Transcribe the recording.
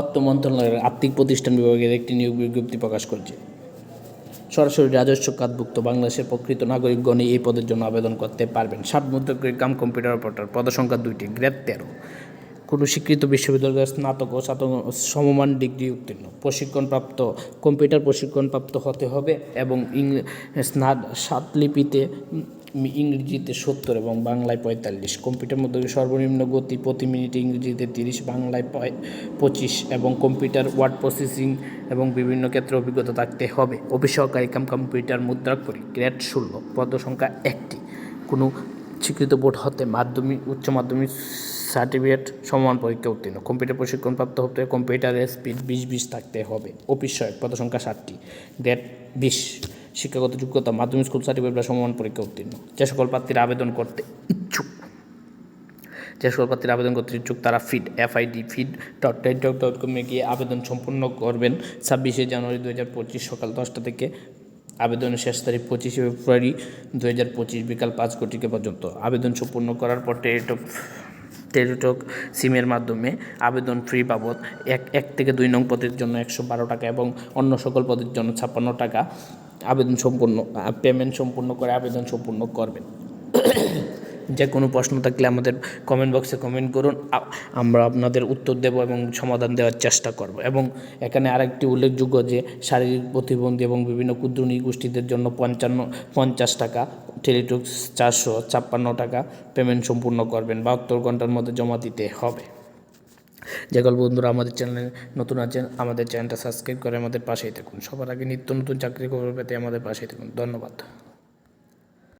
অর্থ মন্ত্রণালয়ের আর্থিক প্রতিষ্ঠান বিভাগের একটি নিয়োগ বিজ্ঞপ্তি প্রকাশ করেছে। সরাসরি রাজস্ব খাতভুক্ত বাংলাদেশের প্রকৃত নাগরিকগণই এই পদের জন্য আবেদন করতে পারবেন। সাত মুদ্রগ্রিক কাম কম্পিউটার অপারেটর পদসংখ্যা দুইটি। গ্রেড তেরো। কোনো স্বীকৃত বিশ্ববিদ্যালয়ের স্নাতক ও স্নাতক সমমান ডিগ্রি উত্তীর্ণ। প্রশিক্ষণপ্রাপ্ত কম্পিউটার প্রশিক্ষণপ্রাপ্ত হতে হবে এবং ইং স্নাত সাত লিপিতে উম, ইংরেজিতে সত্তর এবং বাংলায় পঁয়তাল্লিশ। কম্পিউটার মধ্যে সর্বনিম্ন গতি প্রতি মিনিটে ইংরেজিতে তিরিশ, বাংলায় পঁচিশ এবং কম্পিউটার ওয়ার্ড প্রসেসিং এবং বিভিন্ন ক্ষেত্রে অভিজ্ঞতা থাকতে হবে। অফিস সহকারী কাম কম্পিউটার মুদ্রাক্ষরী গ্রেড ষোলো, পদ সংখ্যা একটি। কোনো স্বীকৃত বোর্ড হতে মাধ্যমিক, উচ্চ মাধ্যমিক সার্টিফিকেট সমান পরীক্ষা উত্তীর্ণ। কম্পিউটার প্রশিক্ষণপ্রাপ্ত হতে কম্পিউটারের স্পিড বিশ বিশ থাকতে হবে। অফিস সহায়ক, পদ সংখ্যা ষাটটি, গ্রেড বিশ। শিক্ষাগত যোগ্যতা, মাধ্যমিক স্কুল সার্টিফিকেট বা সমান পরীক্ষা উত্তীর্ণ। যে সকল প্রার্থীরা আবেদন করতে ইচ্ছুক, যে সকল প্রার্থীরা আবেদন করতে ইচ্ছুক, তারা feed FID feed dot Teletalk dot dot কমে গিয়ে আবেদন সম্পূর্ণ করবেন। ছাব্বিশে জানুয়ারি দু হাজার পঁচিশ সকাল দশটা থেকে আবেদনের শেষ তারিখ পঁচিশে ফেব্রুয়ারি দু হাজার পঁচিশ বিকাল পাঁচ কোটিকে পর্যন্ত। আবেদন সম্পূর্ণ করার পর টেলিটক টেলিটক সিমের মাধ্যমে আবেদন ফ্রি বাবদ এক এক থেকে দুই নং পদের জন্য একশো বারো টাকা এবং অন্য সকল পদের জন্য ছাপ্পান্ন টাকা আবেদন সম্পূর্ণ পেমেন্ট সম্পূর্ণ করে আবেদন সম্পূর্ণ করবেন। যে কোনো প্রশ্ন থাকলে আমাদের কমেন্ট বক্সে কমেন্ট করুন। আমরা আপনাদের উত্তর দেব এবং সমাধান দেওয়ার চেষ্টা করব। এবং এখানে আরেকটি উল্লেখযোগ্য যে শারীরিক প্রতিবন্ধী এবং বিভিন্ন ক্ষুদ্র গোষ্ঠীদের জন্য পঞ্চান্ন, পঞ্চাশ টাকা, টেলিটক চারশো ছাপ্পান্ন টাকা পেমেন্ট সম্পূর্ণ করবেন বাহাত্তর ঘণ্টার মধ্যে জমা দিতে হবে। যে সকল বন্ধুরা আমাদের চ্যানেলে নতুন আছেন, আমাদের চ্যানেলটা সাবস্ক্রাইব করে আমাদের পাশেই থাকুন। সবার আগে নিত্য নতুন চাকরি খবর পেতে আমাদের পাশেই থাকুন। ধন্যবাদ।